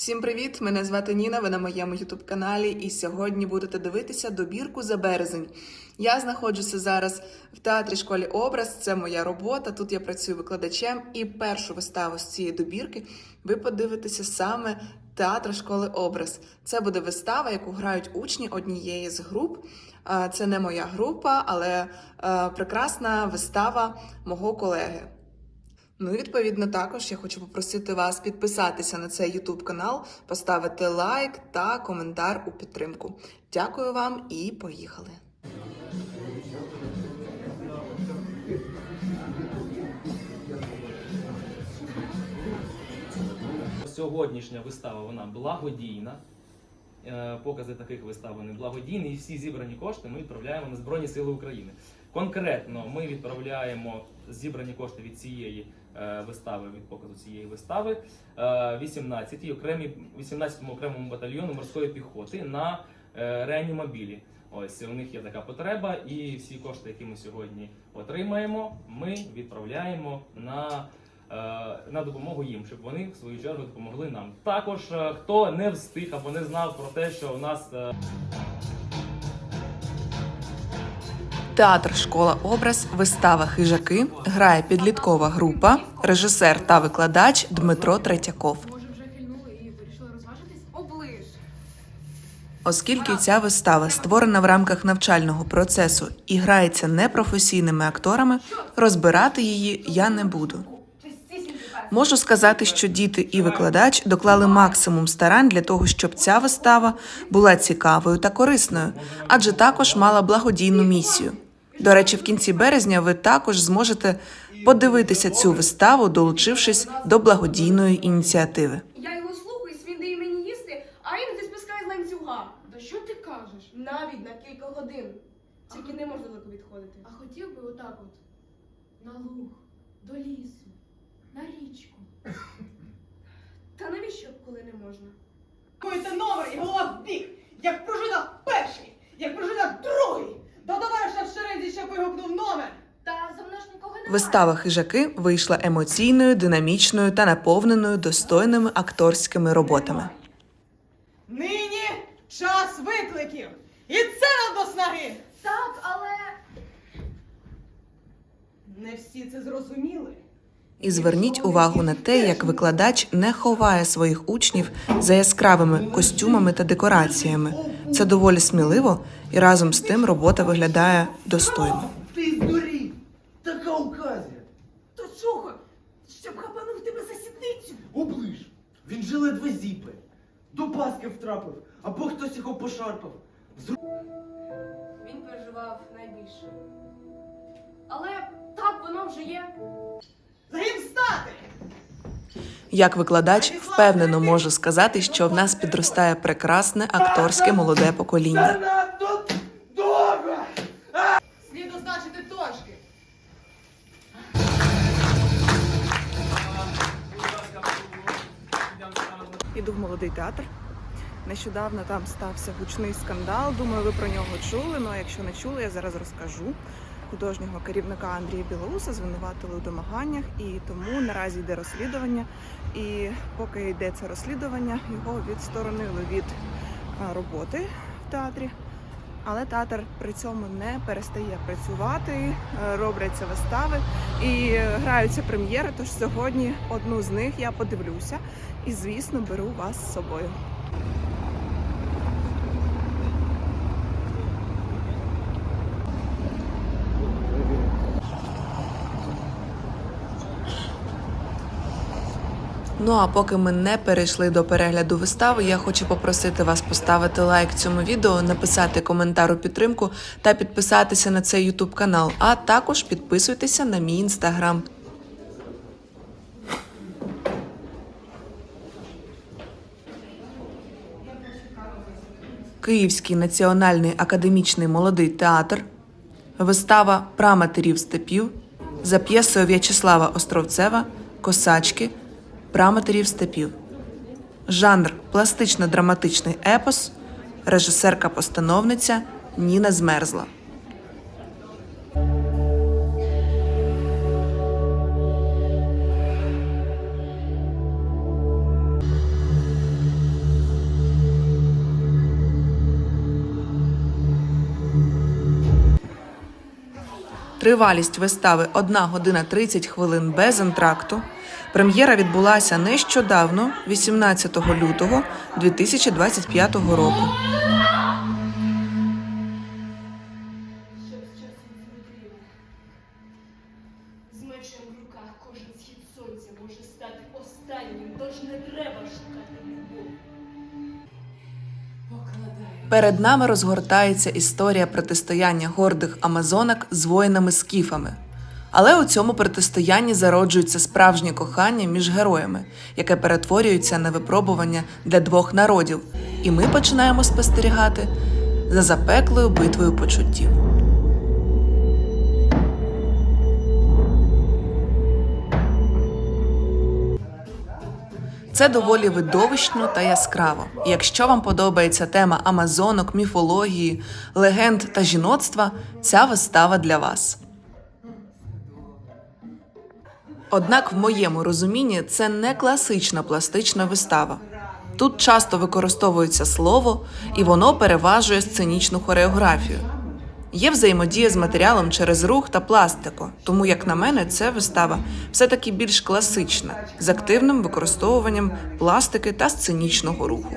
Всім привіт! Мене звати Ніна. Ви на моєму ютуб каналі, і сьогодні будете дивитися добірку за березень. Я знаходжуся зараз в театрі школі образ. Це моя робота. Тут я працюю викладачем. І першу виставу з цієї добірки ви подивитеся саме театр школи образ. Це буде вистава, яку грають учні однієї з груп. Це не моя група, але прекрасна вистава мого колеги. Ну і відповідно також я хочу попросити вас підписатися на цей YouTube канал, поставити лайк та коментар у підтримку. Дякую вам і поїхали! Сьогоднішня вистава вона благодійна. Е, Покази таких вистав вони благодійні, і всі зібрані кошти ми відправляємо на Збройні Сили України. Конкретно ми відправляємо зібрані кошти від цієї вистави, від показу цієї вистави, е, 18-й окремій 18-му окремому батальйону морської піхоти на е, реанімобілі. Ось у них є така потреба, і всі кошти, які ми сьогодні отримаємо, ми відправляємо на е, на допомогу їм, щоб вони в свою чергу допомогли нам. Також е, хто не встиг або не знав про те, що у нас е, Театр школа образ, вистава Хижаки грає підліткова група, режисер та викладач Дмитро розважитись? Оскільки ця вистава створена в рамках навчального процесу і грається непрофесійними акторами, розбирати її я не буду. Можу сказати, що діти і викладач доклали максимум старань для того, щоб ця вистава була цікавою та корисною, адже також мала благодійну місію. До речі, в кінці березня ви також зможете подивитися цю виставу, долучившись до благодійної ініціативи. Я його слухаюсь, він дає мені їсти, а іноді спускає з ланцюга. Да що ти кажеш? Навіть на кілька годин. Тільки не можна далеко відходити. А хотів би отак от на луг, до лісу, на річку. Та навіщо, коли не можна? Коїте номер і голова в бік, як пружина перший, як пружина другий. Додаваєш в шерензі, щоб вигукнув номер. Та за мною ж нікого немає. Вистава хижаки вийшла емоційною, динамічною та наповненою достойними акторськими роботами. Нині час викликів. І це нам до снаги. Так, але Не всі це зрозуміли. І зверніть увагу на те, як викладач не ховає своїх учнів за яскравими костюмами та декораціями. Це доволі сміливо, і разом з тим робота виглядає достойно. Така! То чого? Щоб хапанув тебе за сідницю. Оближ! Він же ледве зіпе. До паски втрапив, або хтось його пошарпав. він переживав найбільше. Але так воно вже є. Загін встати! Як викладач впевнено можу сказати, що в нас підростає прекрасне акторське молоде покоління. Іду в молодий театр. Нещодавно там стався гучний скандал. Думаю, ви про нього чули. Ну а якщо не чули, я зараз розкажу. Художнього керівника Андрія Білоуса звинуватили у домаганнях, і тому наразі йде розслідування. І поки йде це розслідування, його відсторонили від роботи в театрі. Але театр при цьому не перестає працювати, е, робляться вистави і граються прем'єри. Тож сьогодні одну з них я подивлюся і, звісно, беру вас з собою. Ну а поки ми не перейшли до перегляду вистави, я хочу попросити вас поставити лайк цьому відео, написати коментар у підтримку та підписатися на цей YouTube канал. А також підписуйтеся на мій інстаграм. Київський національний академічний молодий театр, вистава Праматерів степів за п'єсою В'ячеслава Островцева Косачки праматерів степів. Жанр пластично драматичний епос, режисерка-постановниця Ніна Змерзла. Тривалість вистави 1 година 30 хвилин без антракту. Прем'єра відбулася нещодавно, 18 лютого 2025 року. З мечем в руках кожен схід сонця може стати останнім, тож не треба шукати любов. Перед нами розгортається історія протистояння гордих амазонок з воїнами-скіфами. Але у цьому протистоянні зароджується справжнє кохання між героями, яке перетворюється на випробування для двох народів, і ми починаємо спостерігати за запеклою битвою почуттів. Це доволі видовищно та яскраво. Якщо вам подобається тема амазонок, міфології, легенд та жіноцтва, ця вистава для вас. Однак, в моєму розумінні, це не класична пластична вистава. Тут часто використовується слово, і воно переважує сценічну хореографію. Є взаємодія з матеріалом через рух та пластику, тому, як на мене, ця вистава все-таки більш класична, з активним використовуванням пластики та сценічного руху.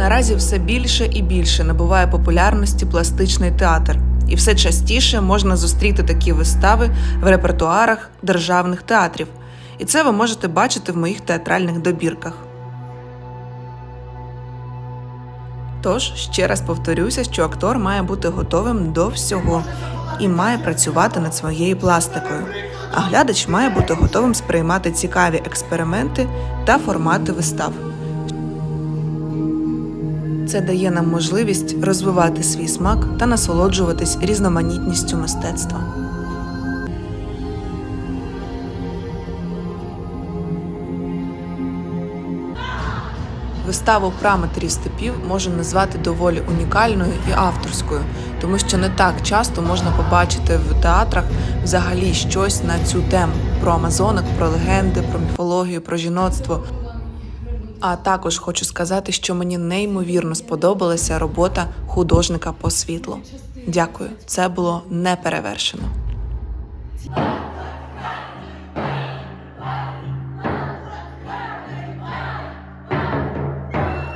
Наразі все більше і більше набуває популярності пластичний театр, і все частіше можна зустріти такі вистави в репертуарах державних театрів. І це ви можете бачити в моїх театральних добірках. Тож ще раз повторюся, що актор має бути готовим до всього і має працювати над своєю пластикою. А глядач має бути готовим сприймати цікаві експерименти та формати вистав. Це дає нам можливість розвивати свій смак та насолоджуватись різноманітністю мистецтва. Виставу «Праматері степів можна назвати доволі унікальною і авторською, тому що не так часто можна побачити в театрах взагалі щось на цю тему про амазонок, про легенди, про міфологію, про жіноцтво. А також хочу сказати, що мені неймовірно сподобалася робота художника по світлу. Дякую, це було неперевершено.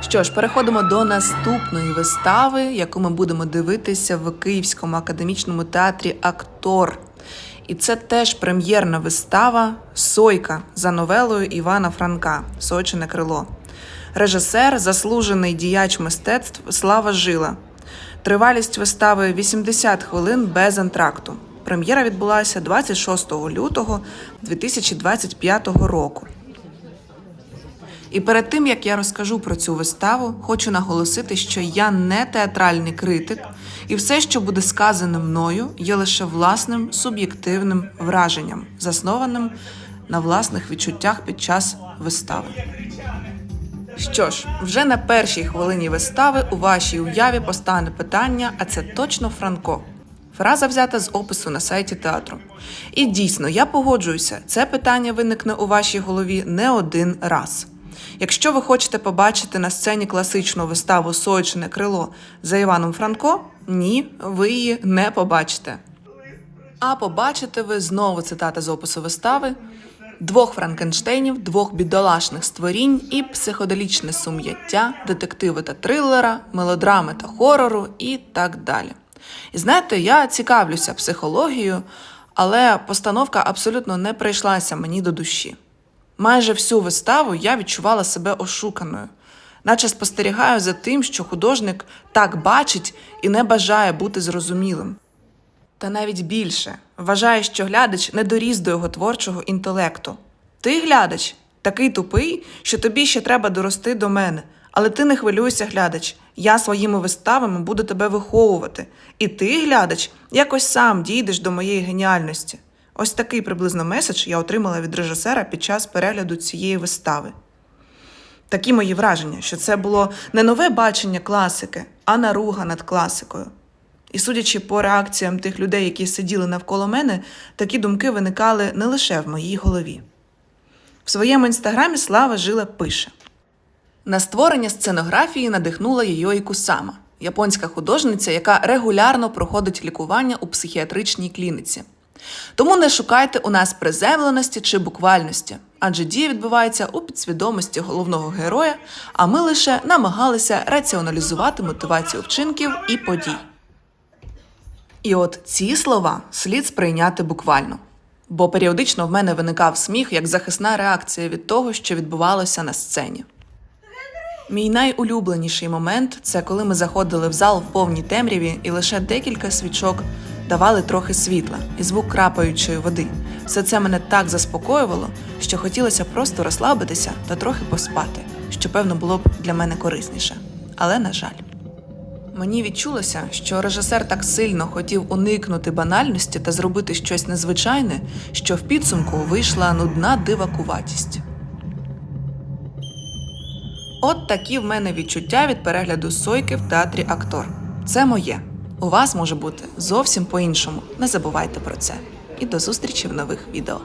Що ж, переходимо до наступної вистави, яку ми будемо дивитися в Київському академічному театрі Актор. І це теж прем'єрна вистава Сойка за новелою Івана Франка Сойчине крило. Режисер, заслужений діяч мистецтв Слава Жила. Тривалість вистави 80 хвилин без антракту. Прем'єра відбулася 26 лютого 2025 року. І перед тим як я розкажу про цю виставу, хочу наголосити, що я не театральний критик, і все, що буде сказане мною, є лише власним суб'єктивним враженням, заснованим на власних відчуттях під час вистави. Що ж, вже на першій хвилині вистави у вашій уяві постане питання, а це точно Франко. Фраза взята з опису на сайті театру. І дійсно, я погоджуюся, це питання виникне у вашій голові не один раз. Якщо ви хочете побачити на сцені класичну виставу Сойчине крило за Іваном Франко, ні, ви її не побачите. А побачите ви знову цитата з опису вистави: двох Франкенштейнів, двох бідолашних створінь і психоделічне сум'яття, детективи та трилера, мелодрами та хорору і так далі. І знаєте, я цікавлюся психологією, але постановка абсолютно не прийшлася мені до душі. Майже всю виставу я відчувала себе ошуканою, наче спостерігаю за тим, що художник так бачить і не бажає бути зрозумілим. Та навіть більше вважає, що глядач не доріс до його творчого інтелекту. Ти, глядач, такий тупий, що тобі ще треба дорости до мене. Але ти не хвилюйся, глядач. Я своїми виставами буду тебе виховувати. І ти, глядач, якось сам дійдеш до моєї геніальності. Ось такий приблизно меседж я отримала від режисера під час перегляду цієї вистави. Такі мої враження, що це було не нове бачення класики, а наруга над класикою. І судячи по реакціям тих людей, які сиділи навколо мене, такі думки виникали не лише в моїй голові. В своєму інстаграмі Слава Жила пише: на створення сценографії надихнула Йойо Кусама, японська художниця, яка регулярно проходить лікування у психіатричній клініці. Тому не шукайте у нас приземленості чи буквальності, адже дія відбувається у підсвідомості головного героя, а ми лише намагалися раціоналізувати мотивацію вчинків і подій. І от ці слова слід сприйняти буквально. Бо періодично в мене виникав сміх як захисна реакція від того, що відбувалося на сцені. Мій найулюбленіший момент це коли ми заходили в зал в повній темряві і лише декілька свічок давали трохи світла і звук крапаючої води. Все це мене так заспокоювало, що хотілося просто розслабитися та трохи поспати, що певно було б для мене корисніше. Але на жаль. Мені відчулося, що режисер так сильно хотів уникнути банальності та зробити щось незвичайне, що в підсумку вийшла нудна дивакуватість. От такі в мене відчуття від перегляду сойки в театрі актор. Це моє. У вас може бути зовсім по-іншому. Не забувайте про це. І до зустрічі в нових відео.